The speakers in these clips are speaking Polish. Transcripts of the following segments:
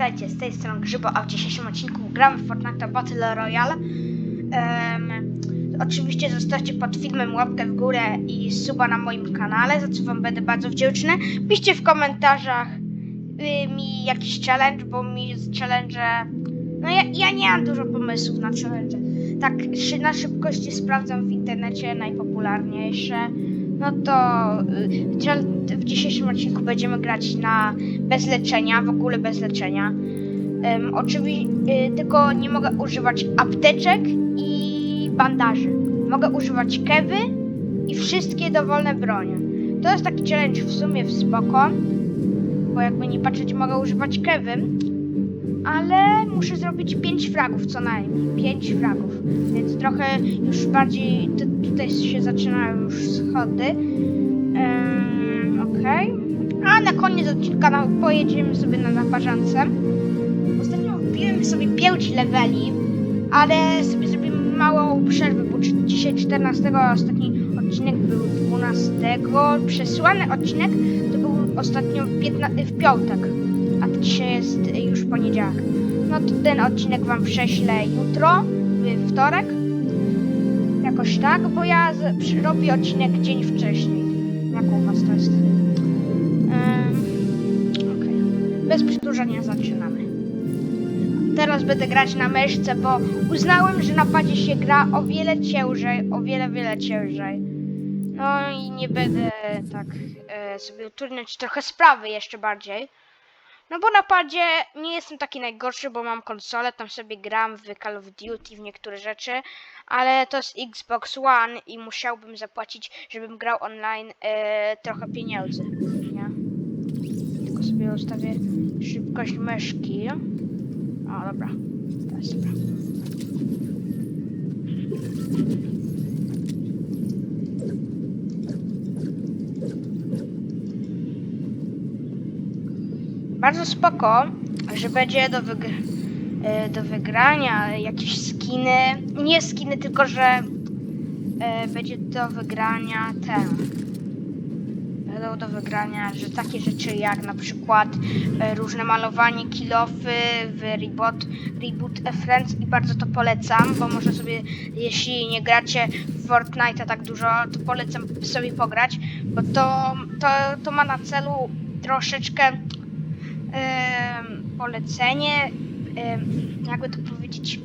witajcie, z tej strony Grzybo, a w dzisiejszym odcinku gramy w Fortnite Battle Royale. Em, oczywiście zostawcie pod filmem łapkę w górę i suba na moim kanale, za co wam będę bardzo wdzięczny. Piszcie w komentarzach y, mi jakiś challenge, bo mi challenge... No ja, ja nie mam dużo pomysłów na challenge. Tak na szybkości sprawdzam w internecie najpopularniejsze. No to y, w dzisiejszym odcinku będziemy grać na bez leczenia, w ogóle bez leczenia. Oczywiście tylko nie mogę używać apteczek i bandaży. Mogę używać kewy i wszystkie dowolne bronie. To jest taki challenge w sumie w spoko, bo jakby nie patrzeć mogę używać kewy, ale muszę zrobić 5 fragów co najmniej. 5 fragów, więc trochę już bardziej tu- tutaj się zaczynają już schody. Em, Okej. A na koniec odcinka pojedziemy sobie na naparzance. Ostatnio wbiłem sobie 5 leveli, ale sobie zrobimy małą przerwę, bo dzisiaj 14, a ostatni odcinek był 12. Przesłany odcinek to był ostatnio w, w piątek, a dzisiaj jest już poniedziałek. No to ten odcinek wam prześlę jutro, w wtorek. Jakoś tak, bo ja z, robię odcinek dzień wcześniej. Jak u was to jest? Em, Okej. Bez przedłużania zaczynamy. Teraz będę grać na myszce, bo uznałem, że na padzie się gra o wiele ciężej, o wiele, wiele ciężej. No i nie będę tak e, sobie utrudniać trochę sprawy jeszcze bardziej. No bo na padzie nie jestem taki najgorszy, bo mam konsolę, tam sobie gram w Call of Duty, w niektóre rzeczy, ale to jest Xbox One i musiałbym zapłacić, żebym grał online e, trochę pieniędzy, nie? Tylko sobie ustawię szybkość myszki. O, dobra. Teraz dobra. Bardzo spoko, że będzie do, wyg- e, do wygrania jakieś skiny. Nie skiny, tylko że e, będzie do wygrania ten. Będą do wygrania, że takie rzeczy jak na przykład e, różne malowanie kilofy w Reboot, Reboot Friends i bardzo to polecam, bo może sobie, jeśli nie gracie w Fortnite tak dużo, to polecam sobie pograć, bo to, to, to ma na celu troszeczkę polecenie, jakby to powiedzieć,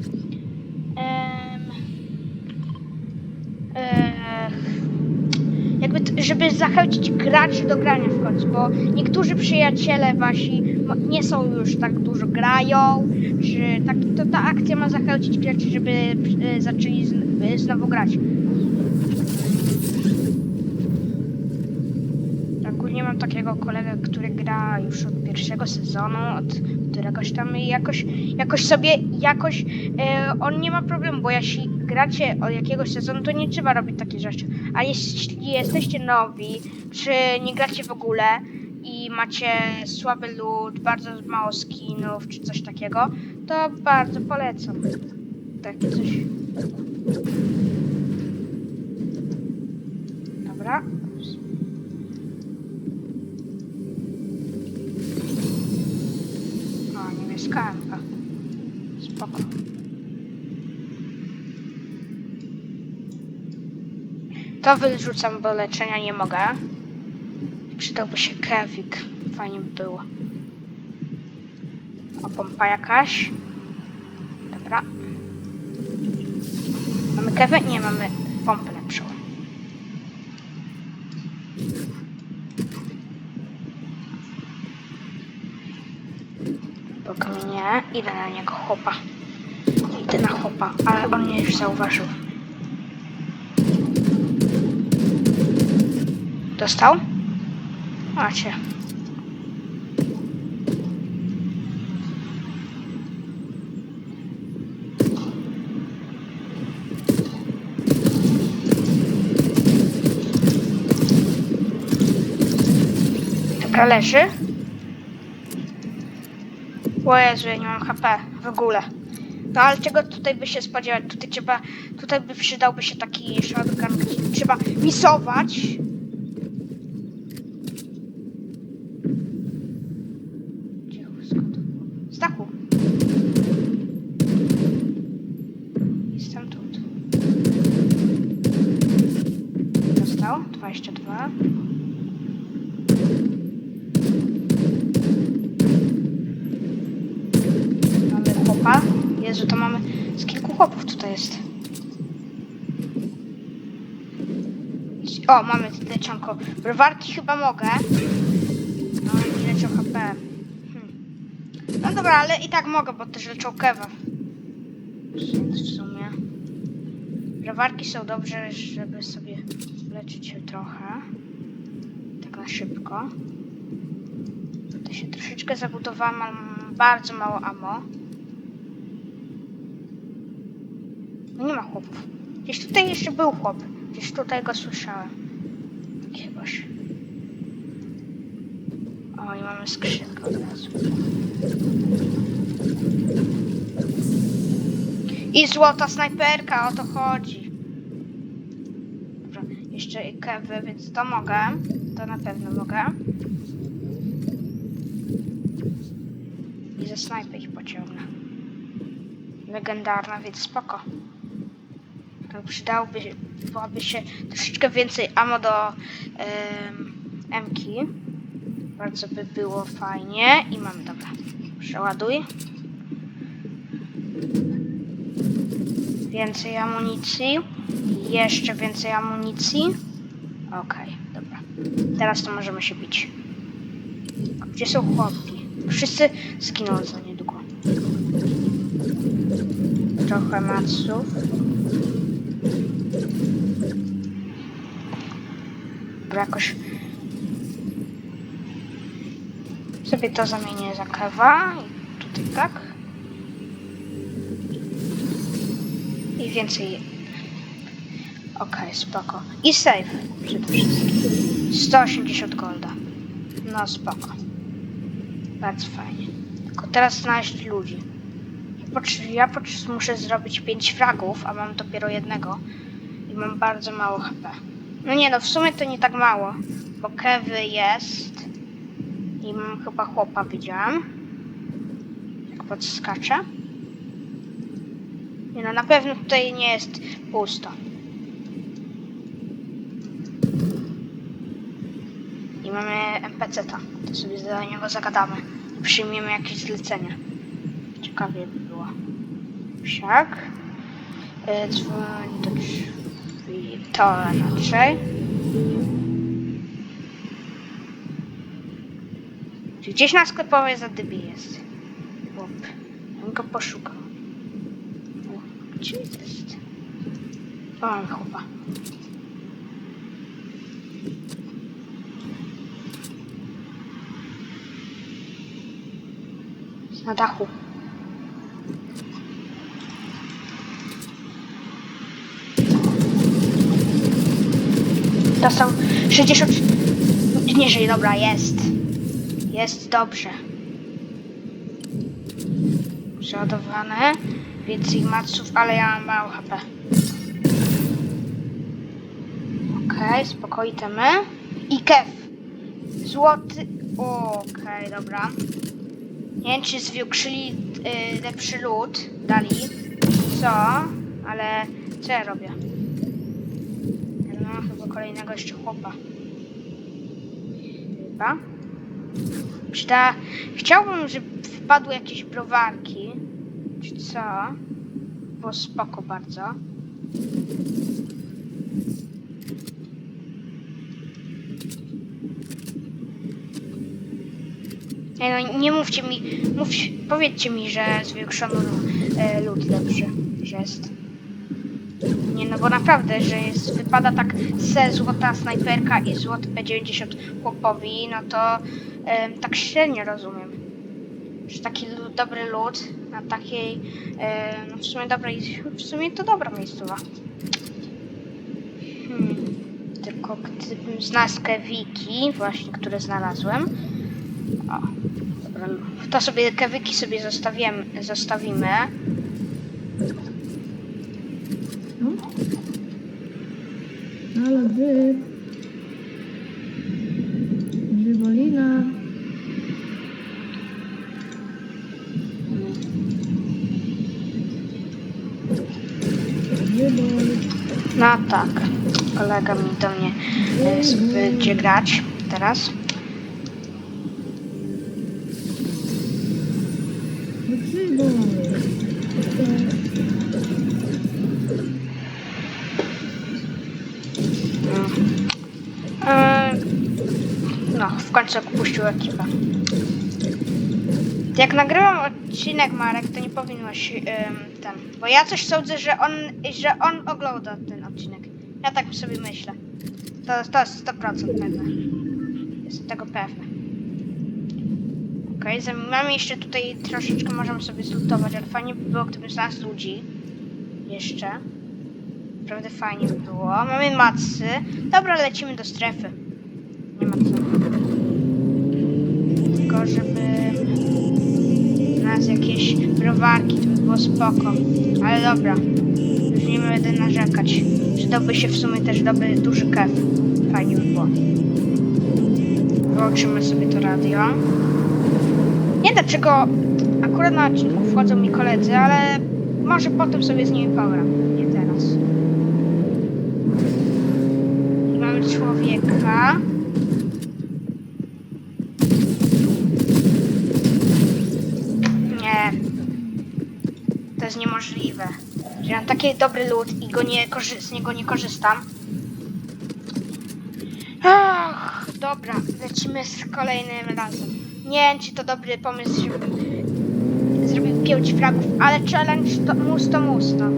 jakby, t- żeby zachęcić graczy do grania w końcu, bo niektórzy przyjaciele wasi nie są już tak dużo grają, że tak, to ta akcja ma zachęcić graczy, żeby e, zaczęli e, znowu grać. Ogólnie mam takiego kolegę, który gra już od pierwszego sezonu, od któregoś tam i jakoś, jakoś sobie, jakoś e, on nie ma problemu, bo jeśli gracie od jakiegoś sezonu, to nie trzeba robić takich rzeczy. A jeśli jesteście nowi, czy nie gracie w ogóle i macie słaby lód, bardzo mało skinów, czy coś takiego, to bardzo polecam. Takie coś. Dobra. Emka. Spoko. To wyrzucam, bo leczenia nie mogę. Przydałby się kewik. Fajnie by było. O, pompa jakaś. Dobra. Mamy kewę? Nie, mamy pompę lepszą. Idę na niego chłopa. Idę na chłopa, ale on mnie już zauważył. Dostał? Macie. Dobra, leży. O Jezu, ja nie mam HP w ogóle. No ale czego tutaj by się spodziewać? Tutaj trzeba, tutaj by przydałby się taki shotgun, gdzie trzeba misować. Cicho, skąd? Z dachu. Jestem tu. Dostał. 22. Mamy chłopa. Jezu, to mamy... Z kilku chłopów tutaj jest. O, mamy leczonko. Browarki chyba mogę. No, mi leczą HP. No dobra, ale i tak mogę, bo też leczą kewa. W sumie. Browarki są dobrze, żeby sobie leczyć się trochę. Tak na szybko. To się troszeczkę zabudowałam, mam bardzo mało ammo. Nie ma chłopów. Gdzieś tutaj jeszcze był chłop. Gdzieś tutaj go słyszałem. Jakiegoś. O, i mamy skrzynkę od razu. I złota snajperka, o to chodzi. Dobra, jeszcze i kewy, więc to mogę. To na pewno mogę. I ze snajpy ich pociągnę. Legendarna, więc spoko. Przydałoby byłoby się troszeczkę więcej ammo do em, M-ki. Bardzo by było fajnie. I mamy, dobra. Przeładuj. Więcej amunicji. Jeszcze więcej amunicji. Okej, dobra. Teraz to możemy się bić. Gdzie są chłopi? Wszyscy zginą za niedługo. Trochę maców. Dobra, jakoś sobie to zamienię za kewa i tutaj tak. I więcej. Okej, spoko. I save przede wszystkim. 180 golda. No spoko. Bardzo fajnie. Tylko teraz znaleźć ludzi. Ja, muszę zrobić 5 fragów, a mam dopiero jednego. I mam bardzo mało HP. No nie no, w sumie to nie tak mało. Bo kewy jest. I mam chyba chłopa widziałam. Jak podskacze. Nie no, na pewno tutaj nie jest pusto. I mamy NPC-ta. To sobie do niego zagadamy. Przyjmiemy jakieś zlecenie. Ciekawie by było. Siak. Y, Dzwoń do drzwi. To raczej. Gdzieś na sklepowej za dybi jest. Chłop. Ja go poszukał. Gdzie jest? O. Jest Na dachu. Dostał 60 niżej, dobra, jest. Jest dobrze. Przeładowane. Więcej maców, ale ja mam mało HP. Okej, spokojnie temy. I kef. Złoty. Okej, dobra. Nie wiem, czy zwiększyli y, lepszy lód. Dali. Co? Ale co ja robię? Kolejnego jeszcze chłopa. Chyba. Przyda... Chciałbym, żeby wpadły jakieś browarki. Czy co? Było spoko bardzo. Nie no, nie mówcie mi, mów, powiedzcie mi, że zwiększono e, lód lepszy, że jest. Nie no, bo naprawdę, że jest, wypada tak se złota snajperka i złoty P90 chłopowi, no to em, tak średnio rozumiem. Że taki dobry lód na takiej, e, no w sumie dobrej, w sumie to dobra miejscowa. Hmm. Tylko gdybym znalazł kewiki, właśnie, które znalazłem. O, dobra, to sobie kewiki sobie zostawimy, zostawimy. wy... Żywolina. No tak, kolega mi do mnie e, będzie grać teraz. Końcu opuścił ekipę. Jak nagrywam odcinek, Marek, to nie powinnoś ym, ten. Bo ja coś sądzę, że on, że on ogląda ten odcinek. Ja tak sobie myślę. To, to jest 100% pewne. Jestem tego pewny. Okej, okay, mamy jeszcze tutaj troszeczkę, możemy sobie zlutować, ale fajnie by było, gdyby znalazł ludzi. Jeszcze. Naprawdę fajnie by było. Mamy macy. Dobra, lecimy do strefy. Nie ma co. Tylko żeby nas jakieś browarki, to by było spoko. Ale dobra. Już nie będę narzekać. Przydałby się w sumie też dobry, duży kef. Fajnie by było. Wyłączymy sobie to radio. Nie wiem dlaczego akurat na odcinku wchodzą mi koledzy, ale może potem sobie z nimi pogram. Nie teraz. Mamy człowieka. Nie. To jest niemożliwe. Taki dobry lód i go nie z niego nie korzystam. Ach, dobra, lecimy z kolejnym razem. Nie wiem, czy to dobry pomysł, żebym zrobił pięć fragów, ale challenge to mus to mus, no.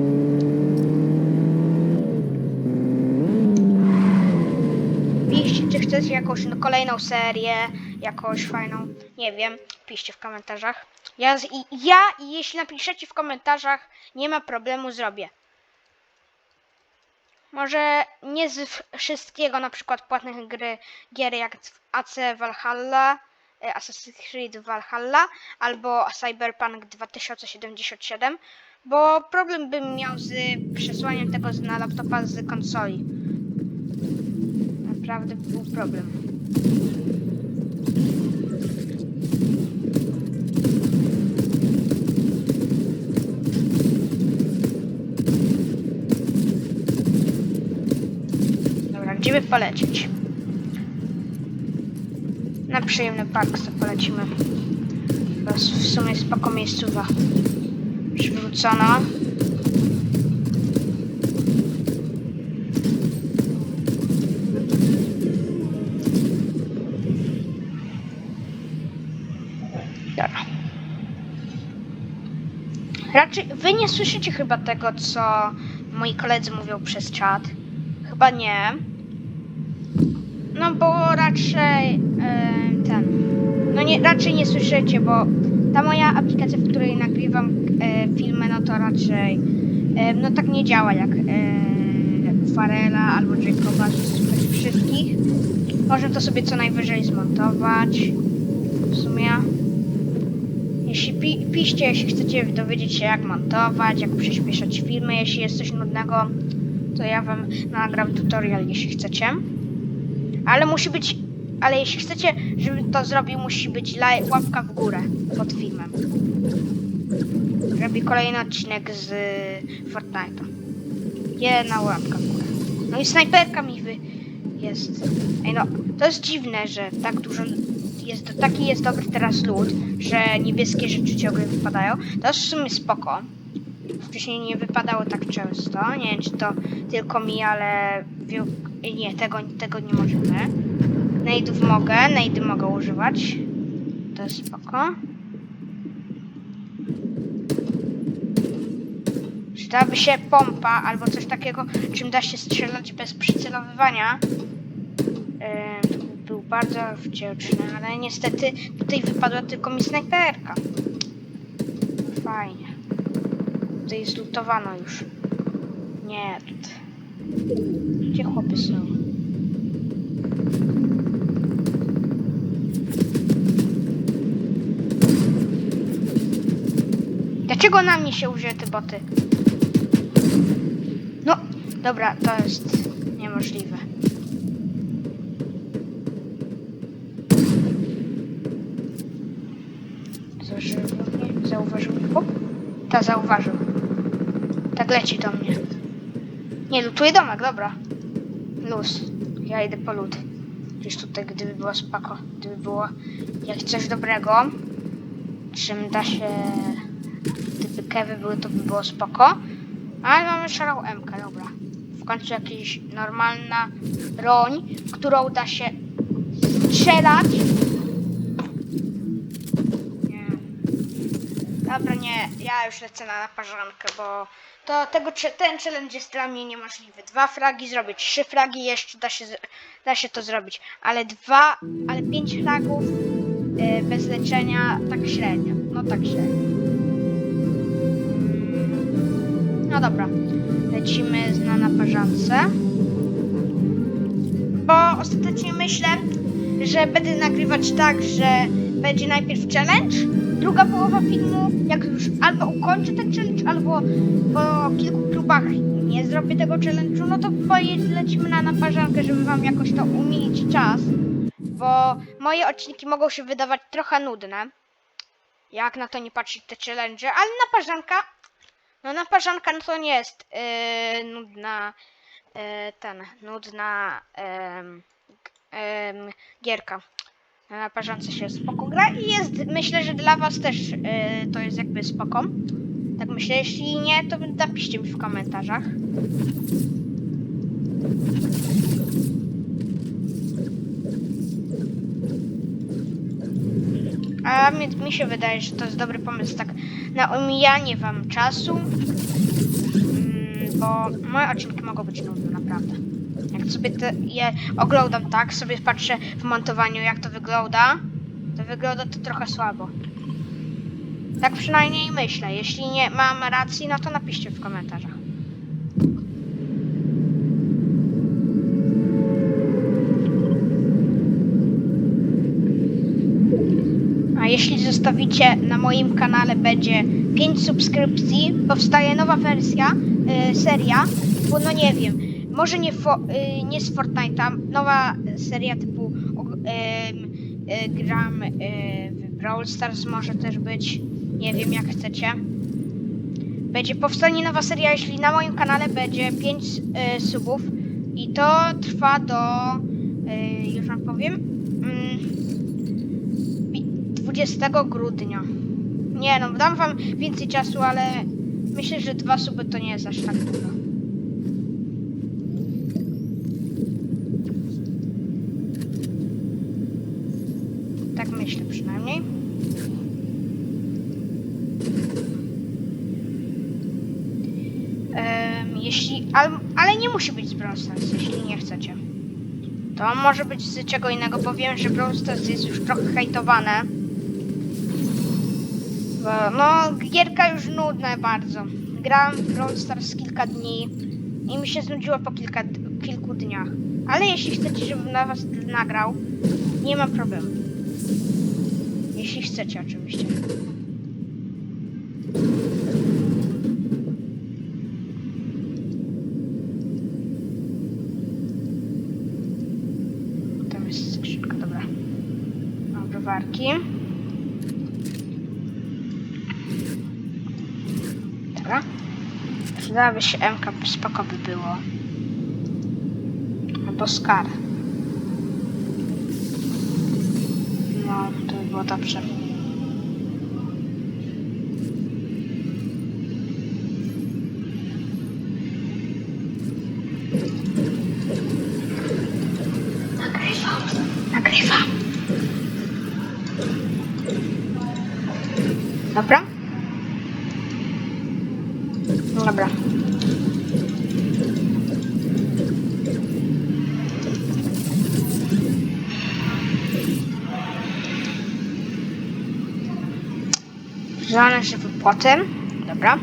Piszcie, czy chcecie jakąś no, kolejną serię, jakąś fajną, nie wiem, piszcie w komentarzach. Ja, i, ja, jeśli napiszecie w komentarzach, nie ma problemu, zrobię. Może nie z wszystkiego, na przykład płatnych gry, gier jak AC Valhalla, e, Assassin's Creed Valhalla albo Cyberpunk 2077, bo problem bym miał z przesłaniem tego na laptopa z konsoli. Naprawdę był problem. By polecieć? Na przyjemny park sobie polecimy. Jest w sumie spoko miejscowa. Przywrócono. Dobra. Raczej wy nie słyszycie chyba tego, co moi koledzy mówią przez czat. Chyba nie. No bo raczej e, ten. No nie, raczej nie słyszycie, bo ta moja aplikacja, w której nagrywam e, filmy, no to raczej e, no tak nie działa jak e, Farela albo Jacoba, że słychać wszystkich. Można to sobie co najwyżej zmontować. W sumie. Jeśli pi piszcie, jeśli chcecie dowiedzieć się jak montować, jak przyspieszać filmy, jeśli jest coś nudnego, to ja wam nagram tutorial, jeśli chcecie. Ale musi być, ale jeśli chcecie, żebym to zrobił, musi być łapka w górę pod filmem. Robię kolejny odcinek z Fortnite'a. Jedna łapka w górę. No i snajperka mi wy jest. Ej no, to jest dziwne, że tak dużo jest, taki jest dobry teraz lód, że niebieskie rzeczy ciągle wypadają. To jest w sumie spoko. Wcześniej nie wypadało tak często. Nie wiem, czy to tylko mi, ale nie, tego, tego nie możemy. Nade'ów mogę, nade'y mogę używać. To jest spoko. Przydałaby się pompa albo coś takiego, czym da się strzelać bez przycelowywania. Yy, był bardzo wdzięczny, ale niestety tutaj wypadła tylko mi snajperka. Fajnie. Tutaj zlutowano już. Nie. Gdzie chłopy są? Dlaczego na mnie się użyły te boty? No, dobra, to jest niemożliwe. Zauważył mnie? Zauważył mnie? O, ta zauważył. Tak leci do mnie. Nie, lutuję domek, dobra. Luz. Ja idę po lód. Gdzieś tutaj, gdyby było spoko. Gdyby było jak coś dobrego, czym da się... Gdyby kewy były, to by było spoko. Ale mamy szarą MK, dobra. W końcu jakaś normalna broń, którą da się strzelać. Nie. Dobra, nie, ja już lecę na naparzankę, bo to tego, ten challenge jest dla mnie niemożliwy. Dwa fragi zrobić, trzy fragi jeszcze da się, da się to zrobić, ale dwa, ale pięć fragów y, bez leczenia tak średnio, no tak średnio. Mm, No dobra, lecimy z- na naparzance. Bo ostatecznie myślę, że będę nagrywać tak, że będzie najpierw challenge, druga połowa filmu, jak już albo ukończę ten challenge, albo po kilku próbach nie zrobię tego challenge'u, no to poje- lecimy na naparzankę, żeby wam jakoś to umilić czas, bo moje odcinki mogą się wydawać trochę nudne, jak na to nie patrzeć te challenge, ale naparzanka, no naparzanka no to nie jest yy, nudna, yy, ten, nudna yy, em, gierka. Na naparzance się spoko gra i jest, myślę, że dla was też e, to jest jakby spoko. Tak myślę, jeśli nie, to napiszcie mi w komentarzach. A mi, mi się wydaje, że to jest dobry pomysł tak na omijanie wam czasu, mm, bo moje odcinki mogą być nudne, naprawdę. Sobie te, je oglądam tak, sobie patrzę w montowaniu jak to wygląda, to wygląda to trochę słabo. Tak przynajmniej myślę. Jeśli nie mam racji, no to napiszcie w komentarzach. A jeśli zostawicie na moim kanale będzie 5 subskrypcji, powstaje nowa wersja, y, seria, bo no nie wiem, może nie, fo, y, nie z Fortnite'a, nowa seria typu y, y, gram y, w Brawl Stars może też być, nie wiem jak chcecie. Będzie powstanie nowa seria, jeśli na moim kanale będzie 5 y, subów i to trwa do, y, już wam powiem, mm, pi- 20 grudnia. Nie no, dam wam więcej czasu, ale myślę, że dwa suby to nie jest aż tak dużo. Tak myślę przynajmniej. Em, jeśli, ale, ale nie musi być z Brawl Stars, jeśli nie chcecie. To może być z czego innego, bo wiem, że Brawl Stars jest już trochę hejtowane. No, gierka już nudna bardzo. Grałem w Brawl Stars kilka dni i mi się znudziło po kilka, kilku dniach. Ale jeśli chcecie, żebym na was nagrał, nie ma problemu. Jeśli chcecie oczywiście. Tam jest skrzynka, dobra. Browarki. Dobra. Przydałaby się MK, spoko by było. Albo Scar. No, to by było dobrze. Dobra. Zależy wypłaty. Dobra.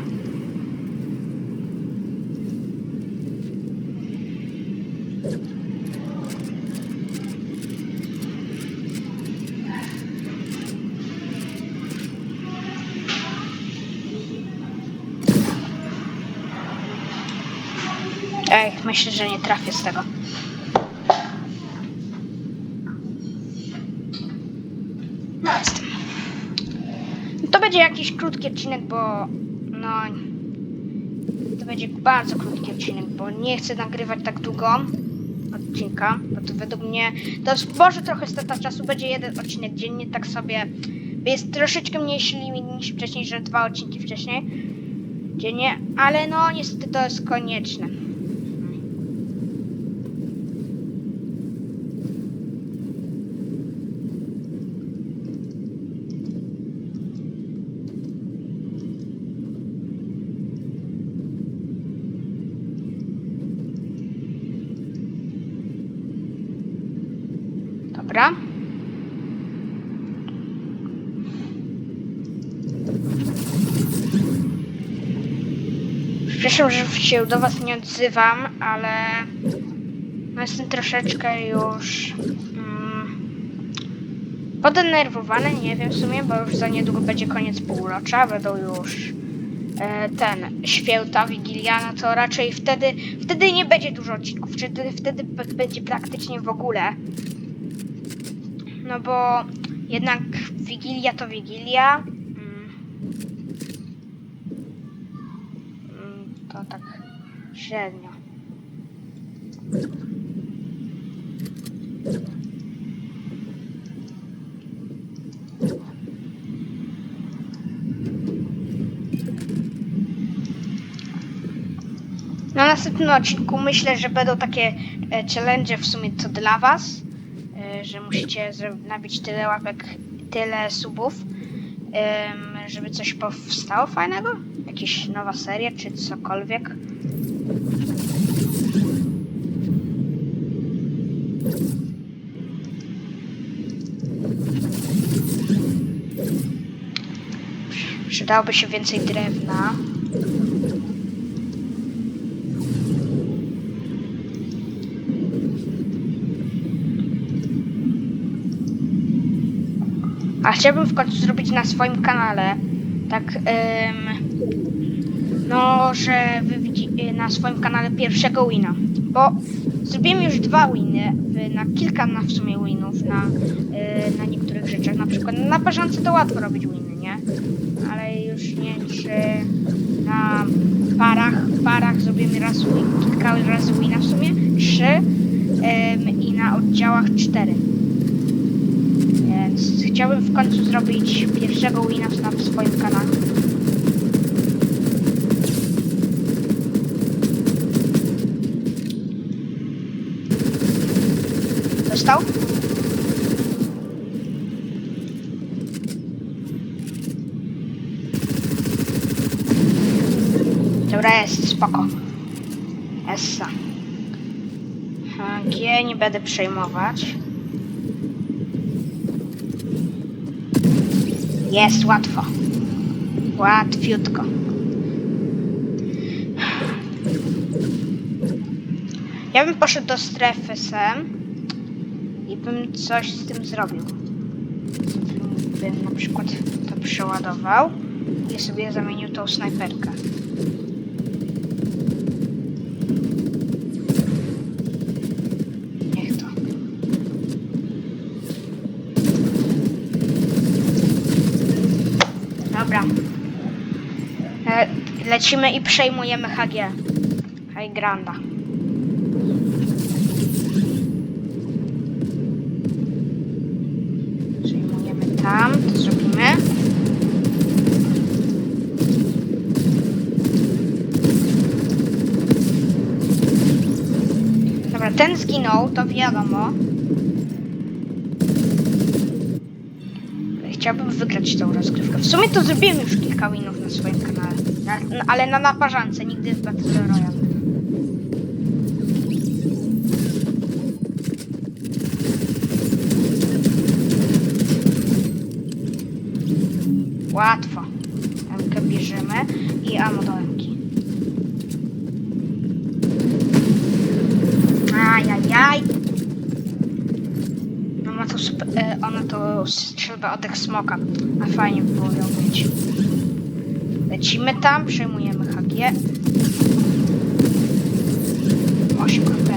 Myślę, że nie trafię z tego. No jestem. To będzie jakiś krótki odcinek, bo no to będzie bardzo krótki odcinek, bo nie chcę nagrywać tak długo odcinka, bo to według mnie to może trochę strata czasu, będzie jeden odcinek dziennie, tak sobie jest troszeczkę mniejszy limit niż wcześniej, że dwa odcinki wcześniej dziennie, ale no niestety to jest konieczne. Dobra. Przepraszam, że się do Was nie odzywam, ale no jestem troszeczkę już mm, podenerwowany, nie wiem w sumie, bo już za niedługo będzie koniec półrocza, będą już e, ten święta Wigiliana, to raczej wtedy, wtedy nie będzie dużo odcinków, wtedy, wtedy b- będzie praktycznie w ogóle. No bo jednak Wigilia to Wigilia. Mm. Mm, To tak średnio. Na następnym odcinku myślę, że będą takie e, challenge w sumie to dla was, e, że musicie nabić tyle łapek, tyle subów, żeby coś powstało fajnego, jakaś nowa seria czy cokolwiek. Przydałoby się więcej drewna. A chciałbym w końcu zrobić na swoim kanale tak, em, no, że wy y, na swoim kanale pierwszego wina, bo zrobiłem już dwa winy, y, na kilka na w sumie winów, na, y, na niektórych rzeczach, na przykład na parzance to łatwo robić winy, nie? Ale już nie czy na parach, parach zrobimy raz win, kilka razy wina w sumie, trzy i na oddziałach cztery. Więc chciałbym w końcu zrobić pierwszego wina na swoim kanale. Dostał? Dobra, jest, spoko. Essa. G nie będę przejmować. Jest łatwo. Łatwiutko. Ja bym poszedł do strefy sem i bym coś z tym zrobił. Bym na przykład to przeładował i sobie zamienił tą snajperkę. Niech to. Dobra. E, lecimy i przejmujemy HG. High Granda. Przejmujemy tam, to zrobimy. Dobra, ten zginął, to wiadomo. Chciałbym wygrać tą rozgrywkę. W sumie to zrobiłem już kilka winów na swoim kanale. Na, ale na naparzance, nigdy w Battle Royale. Łatwo. Emkę bierzemy i ammo do emki. Ajajaj. No ma to e, ona to strzelba od smoka. A fajnie by było ją. Lecimy tam, przejmujemy HG. 8 HP.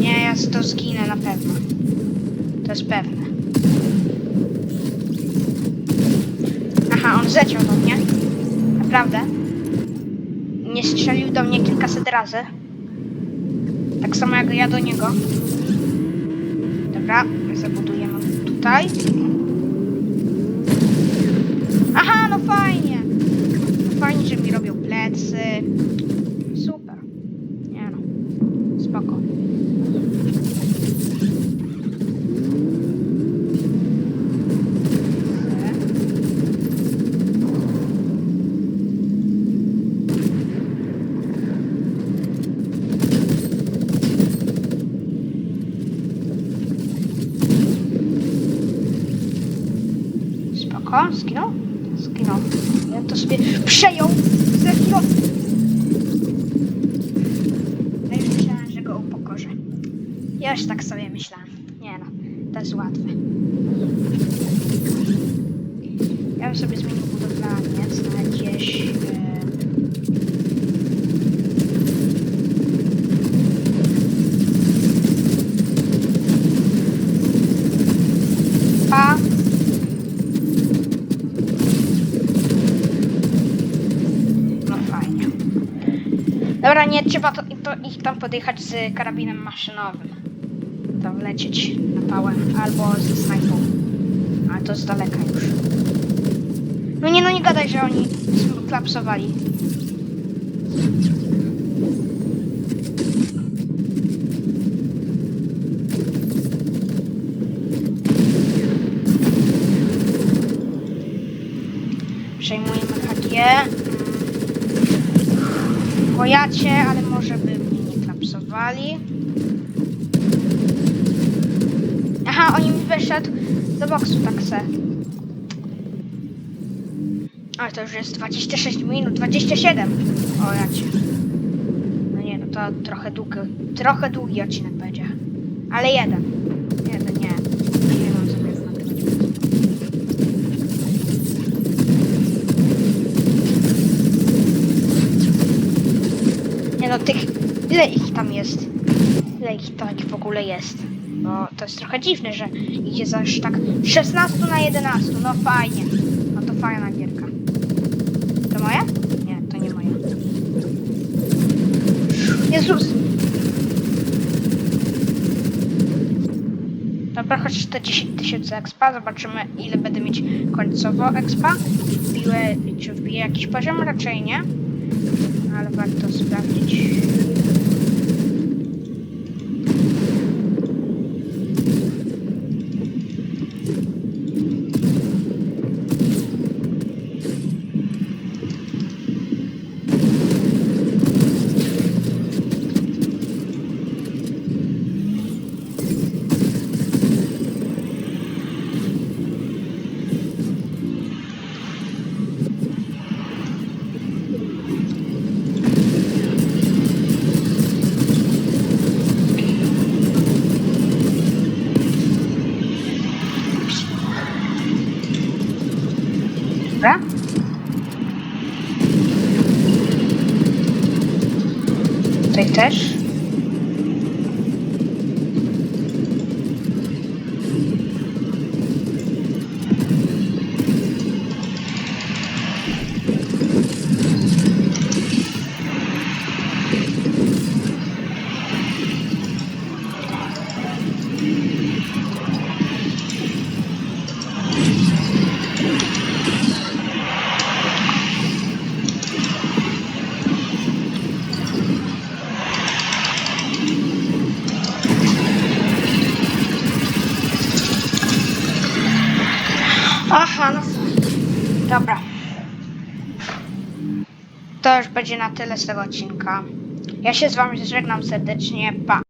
Nie, ja to zginę na pewno. To jest pewne. Aha, on zleciał do mnie. Naprawdę? nie strzelił do mnie kilkaset razy. Tak samo jak ja do niego. Dobra, zabudujemy tutaj. Aha, no fajnie. No fajnie, że mi robią plecy. Super. Nie no. Spoko. Spoko, skinął? Skinął. Ja to sobie przejął ze chwilą. Ja już myślałem, że go upokorzę. Ja już tak sobie myślałem. Nie no, to jest łatwe. Ja bym sobie zmienił budowlaniec na jakieś... E... Pa! No fajnie. Dobra, nie trzeba to, to ich tam podjechać z karabinem maszynowym. To wlecieć na pałę albo ze snajpą. Ale to z daleka już. No nie, no nie gadaj, że oni klapsowali. Przejmujemy HG. Bojacie, ale może by mnie nie klapsowali. Aha, oni mi wyszedł do boksu tak se. Ale to już jest 26 minut, 27. O jacie. No nie, no to trochę długi, trochę długi odcinek będzie. Ale. Jeden, nie. Nie mam zamiaru nagrywać. Nie no, tych... Ile ich tam jest? Ile ich tam w ogóle jest? No, to jest trochę dziwne, że ich jest aż tak 16 na 11. No fajnie. No to fajna gierka. To moja? Nie, to nie moja. Jezus! Dobra, choć to 10 tysięcy expa. Zobaczymy, ile będę mieć końcowo expa. Wbiję, czy wbiję jakiś poziom? Raczej nie. Ale warto sprawdzić. Dobra? Tutaj też. Będzie na tyle z tego odcinka. Ja się z wami żegnam serdecznie. Pa.